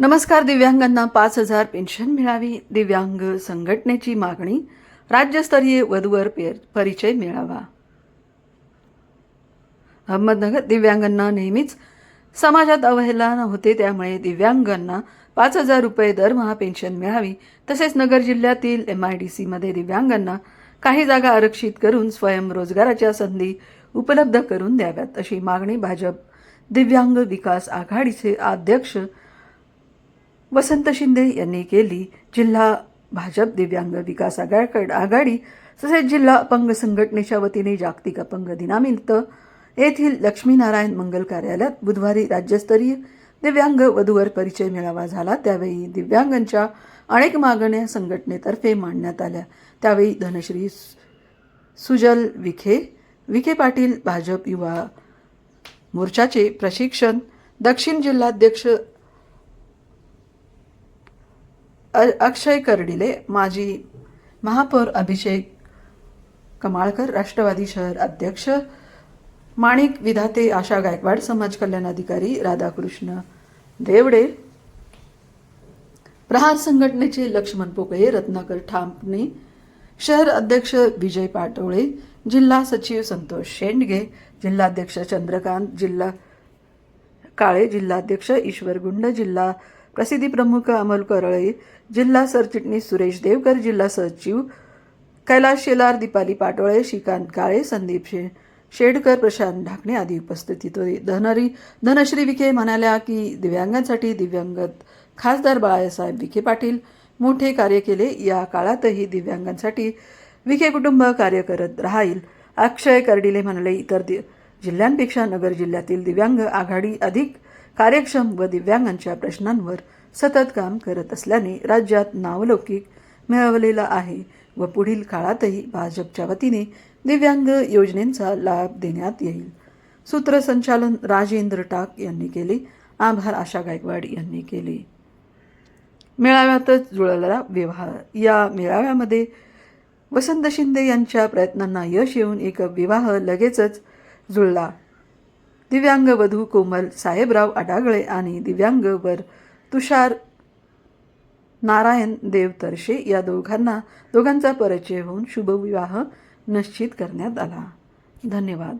नमस्कार दिव्यांगांना पाच हजार पेन्शन मिळावी दिव्यांग संघटनेची मागणी राज्यस्तरीय वधूवर परिचय मिळावा. अहमदनगर दिव्यांगांना नेहमीच समाजात अवहेलना होते त्यामुळे दिव्यांगांना पाच हजार रुपये दरमहा पेन्शन मिळावी. तसेच नगर जिल्ह्यातील एम आय डी सीमध्ये दिव्यांगांना काही जागा आरक्षित करून स्वयंरोजगाराच्या संधी उपलब्ध करून द्याव्यात अशी मागणी भाजप दिव्यांग विकास आघाडीचे अध्यक्ष वसंत शिंदे यांनी केली जिल्हा भाजप दिव्यांग विकास आघाड आघाडी तसेच जिल्हा अपंग संघटनेच्या वतीने जागतिक अपंग दिनानिमित्त येथील लक्ष्मीनारायण मंगल कार्यालयात बुधवारी राज्यस्तरीय दिव्यांग वधूवर परिचय मेळावा झाला. त्यावेळी दिव्यांगांच्या अनेक मागण्या संघटनेतर्फे मांडण्यात आल्या. त्यावेळी धनश्री सु- सुजल विखे विखे पाटील भाजप युवा मोर्चाचे प्रशिक्षण दक्षिण जिल्हाध्यक्ष अ- अक्षय कर्डिले माजी महापौर अभिषेक कमाळकर राष्ट्रवादी शहर अध्यक्ष माणिक विधाते आशा गायकवाड समाज कल्याण अधिकारी राधाकृष्ण देवडे प्रहार संघटनेचे लक्ष्मण पोकळे रत्नाकर ठामणे शहर अध्यक्ष विजय पाटोळे जिल्हा सचिव संतोष शेंडगे जिल्हाध्यक्ष चंद्रकांत जिल्हा काळे जिल्हाध्यक्ष ईश्वर गुंड जिल्हा प्रसिद्धी प्रमुख अमोल करळे जिल्हा सरचिटणीस सुरेश देवकर जिल्हा सचिव कैलास शेलार दीपाली पाटोळे श्रीकांत काळे संदीप शे शेडकर प्रशांत ढाकणे आदी उपस्थित होते. धनरी धनश्री विखे म्हणाल्या की दिव्यांगांसाठी दिव्यांगत खासदार बाळासाहेब विखे पाटील मोठे कार्य केले. या काळातही दिव्यांगांसाठी विखे कुटुंब कार्य करत राहील. अक्षय कर्डिले म्हणाले इतर दि जिल्ह्यांपेक्षा नगर जिल्ह्यातील दिव्यांग आघाडी अधिक कार्यक्षम व दिव्यांगांच्या प्रश्नांवर सतत काम करत असल्याने राज्यात नावलौकिक मिळवलेला आहे व पुढील काळातही भाजपच्या वतीने दिव्यांग योजनेचा लाभ देण्यात येईल. सूत्रसंचालन राजेंद्र टाक यांनी केले. आभार आशा गायकवाड यांनी केले. मेळाव्यातच जुळलेला विवाह या मेळाव्यामध्ये वसंत शिंदे यांच्या प्रयत्नांना यश येऊन एक विवाह लगेचच जुळला. दिव्यांग वधू कोमल साहेबराव अडागळे आणि दिव्यांग वर तुषार नारायण देव तरशे या दोघांना दोघांचा परिचय होऊन शुभविवाह निश्चित करण्यात आला. धन्यवाद.